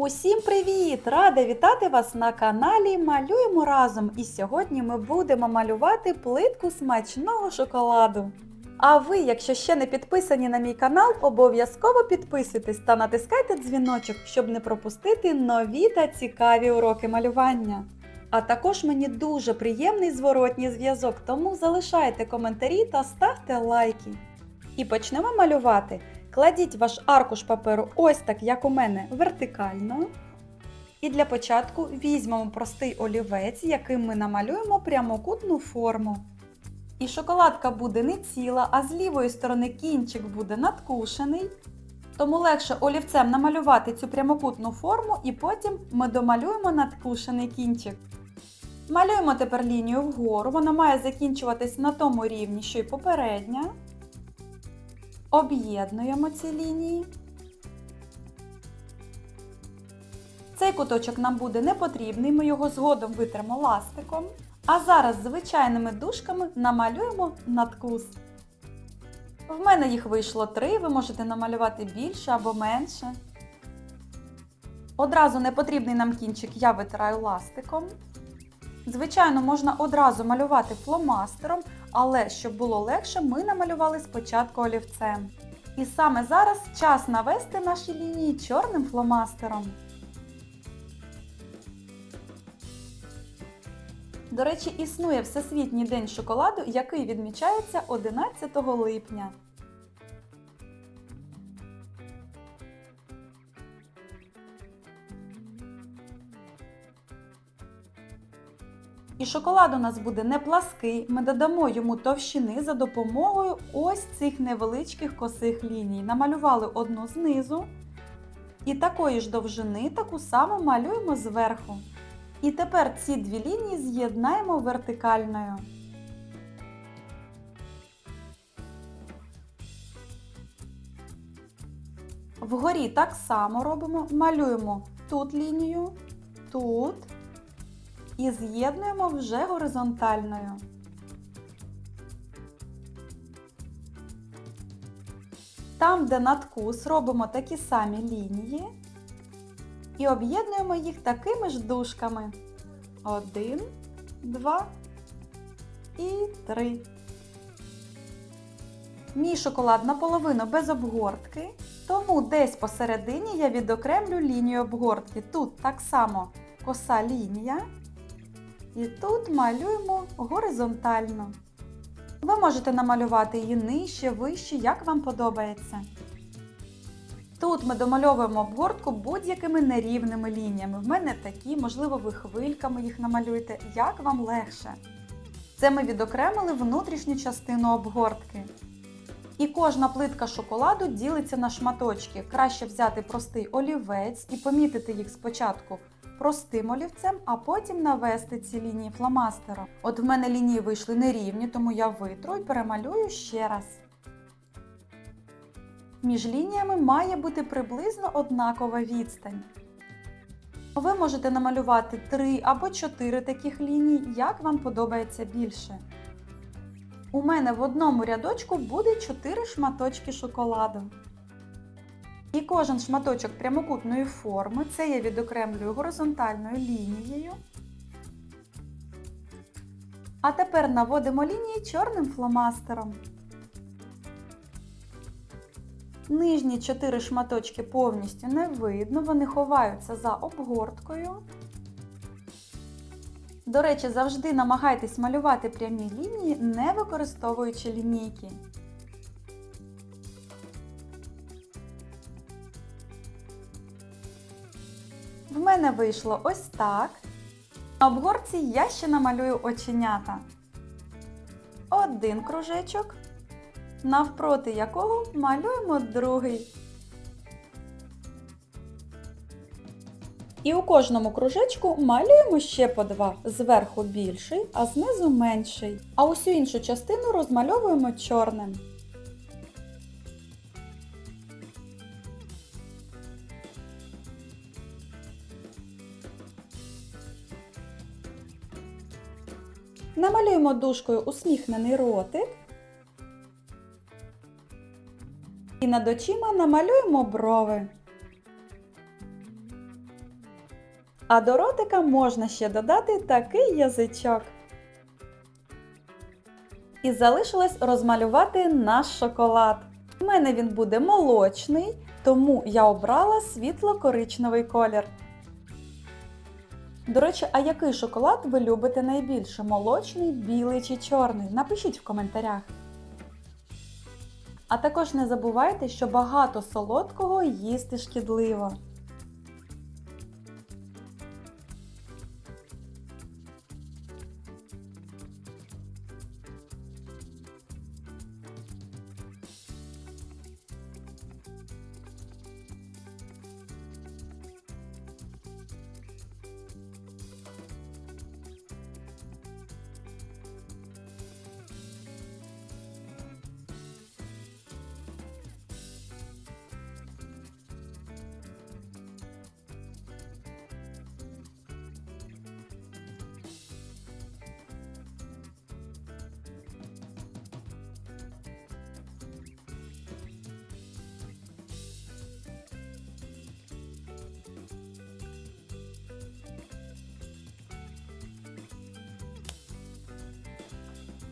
Усім привіт! Рада вітати вас на каналі Малюємо разом. І сьогодні ми будемо малювати плитку смачного шоколаду. А ви, якщо ще не підписані на мій канал, обов'язково підписуйтесь та натискайте дзвіночок, щоб не пропустити нові та цікаві уроки малювання. А також мені дуже приємний зворотній зв'язок, тому залишайте коментарі та ставте лайки. І почнемо малювати. Кладіть ваш аркуш паперу ось так, як у мене, вертикально. І для початку візьмемо простий олівець, яким ми намалюємо прямокутну форму. І шоколадка буде не ціла, а з лівої сторони кінчик буде надкушений. Тому легше олівцем намалювати цю прямокутну форму і потім ми домалюємо надкушений кінчик. Малюємо тепер лінію вгору, вона має закінчуватись на тому рівні, що й попередня. Об'єднуємо ці лінії. Цей куточок нам буде не потрібний, ми його згодом витримо ластиком. А зараз звичайними дужками намалюємо надкус. В мене їх вийшло три, ви можете намалювати більше або менше. Одразу непотрібний нам кінчик я витираю ластиком. Звичайно, можна одразу малювати фломастером, але щоб було легше, ми намалювали спочатку олівцем. І саме зараз час навести наші лінії чорним фломастером. До речі, існує Всесвітній день шоколаду, який відмічається 11 липня. І шоколад у нас буде не плаский, ми додамо йому товщини за допомогою ось цих невеличких косих ліній. Намалювали одну знизу. І такої ж довжини таку саму малюємо зверху. І тепер ці дві лінії з'єднаємо вертикальною. Вгорі так само робимо, малюємо тут лінію, тут і з'єднуємо вже горизонтальною. Там, де надкус, робимо такі самі лінії і об'єднуємо їх такими ж дужками. Один, два і три. Мій шоколад наполовину без обгортки, тому десь посередині я відокремлю лінію обгортки. Тут так само коса лінія. І тут малюємо горизонтально. Ви можете намалювати її нижче, вище, як вам подобається. Тут ми домальовуємо обгортку будь-якими нерівними лініями. В мене такі, можливо, ви хвильками їх намалюєте, як вам легше. Це ми відокремили внутрішню частину обгортки. І кожна плитка шоколаду ділиться на шматочки. Краще взяти простий олівець і помітити їх спочатку простим олівцем, а потім навести ці лінії фломастером. От в мене лінії вийшли нерівні, тому я витру і перемалюю ще раз. Між лініями має бути приблизно однакова відстань. Ви можете намалювати 3 або 4 таких ліній, як вам подобається більше. У мене в одному рядочку буде 4 шматочки шоколаду. І кожен шматочок прямокутної форми, це я відокремлюю горизонтальною лінією. А тепер наводимо лінії чорним фломастером. Нижні 4 шматочки повністю не видно, вони ховаються за обгорткою. До речі, завжди намагайтесь малювати прямі лінії, не використовуючи лінійки. Мене вийшло ось так. На обгорці я ще намалюю оченята. Один кружечок, навпроти якого малюємо другий. І у кожному кружечку малюємо ще по два. Зверху більший, а знизу менший. А усю іншу частину розмальовуємо чорним. Дужкою усміхнений ротик. І над очима намалюємо брови. А до ротика можна ще додати такий язичок. І залишилось розмалювати наш шоколад. У мене він буде молочний, тому я обрала світло-коричневий колір. До речі, а який шоколад ви любите найбільше? Молочний, білий чи чорний? Напишіть в коментарях. А також не забувайте, що багато солодкого їсти шкідливо.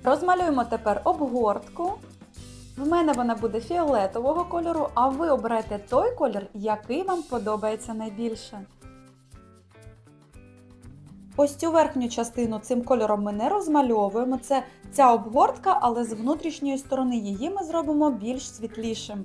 Розмалюємо тепер обгортку. В мене вона буде фіолетового кольору, а ви оберете той колір, який вам подобається найбільше. Ось цю верхню частину цим кольором ми не розмальовуємо. Це ця обгортка, але з внутрішньої сторони її ми зробимо більш світлішим.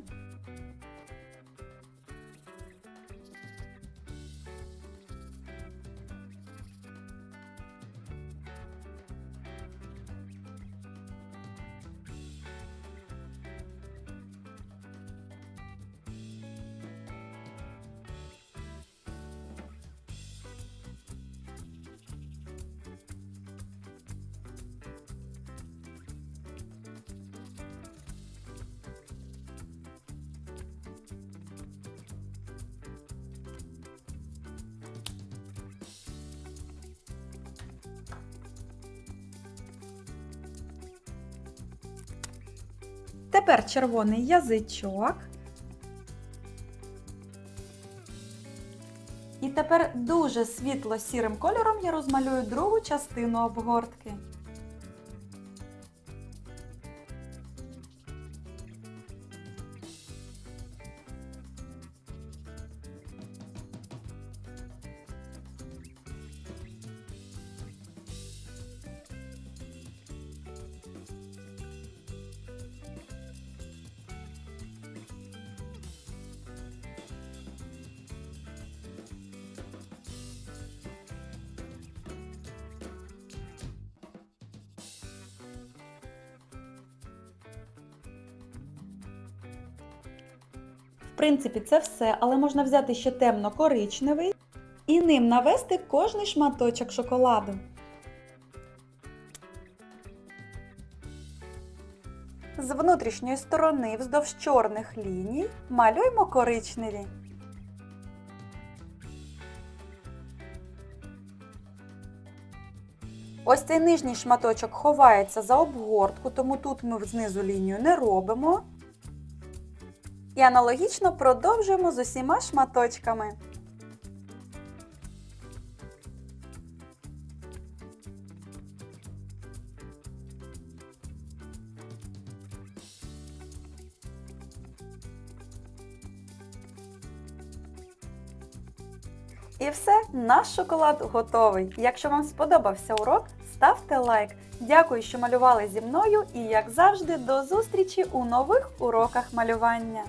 Тепер червоний язичок. І тепер дуже світло сірим кольором я розмалюю другу частину обгортки. Принципі, це все, але можна взяти ще темно-коричневий і ним навести кожний шматочок шоколаду. З внутрішньої сторони вздовж чорних ліній малюємо коричневі. Ось цей нижній шматочок ховається за обгортку, тому тут ми знизу лінію не робимо. І аналогічно продовжуємо з усіма шматочками. І все, наш шоколад готовий. Якщо вам сподобався урок, ставте лайк. Дякую, що малювали зі мною і, як завжди, до зустрічі у нових уроках малювання.